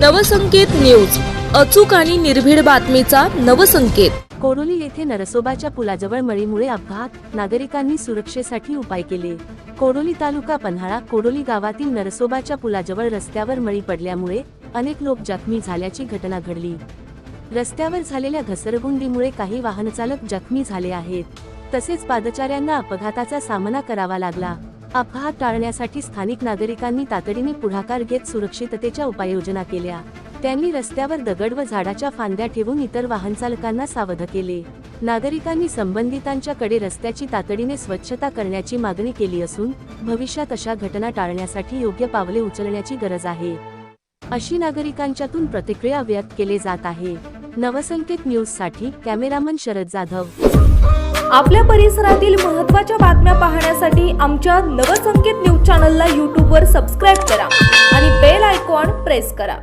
Navsanket news. अचूक आणि निर्भीड बातमीचा नवसंकेत. कोरोली येथे नरसोबाच्या पुलाजवळ मळीमुळे अपघात. नागरिकांनी सुरक्षेसाठी उपाय केले. कोरोली तालुका पन्हाळा कोरोली गावातील नरसोबाच्या पुलाजवळ रस्त्यावर मळी पडल्यामुळे अनेक लोक जखमी झाल्याची घटना घडली. रस्त्यावर झालेल्या घसरगुंडीमुळे काही वाहनचालक जखमी झाले आहेत. तसेच पादचाऱ्यांना अपघाताचा सामना करावा लागला. अपघात टाळण्यासाठी स्थानिक नागरिकांनी तातडीने पुढाकार घेत सुरक्षिततेच्या उपाययोजना केल्या. त्यांनी रस्त्यावर दगड व झाडाच्या फांद्या ठेवून इतर वाहनचालकांना सावध केले. नागरिकांनी संबंधितांच्याकडे रस्त्याची तातडीने स्वच्छता करण्याची मागणी केली असून भविष्यात अशा घटना टाळण्यासाठी योग्य पावले उचलण्याची गरज आहे. अशी नागरिकांच्यातून प्रतिक्रिया व्यक्त केले जात आहे. नवसंकेत न्यूजसाठी कॅमेरामन शरद जाधव. आपल्या परिसरातील महत्त्वाच्या बातम्या पाहण्यासाठी आमच्या नवसंकेत न्यूज चॅनलला यूट्यूबवर सबस्क्राईब करा आणि बेल आयकॉन प्रेस करा.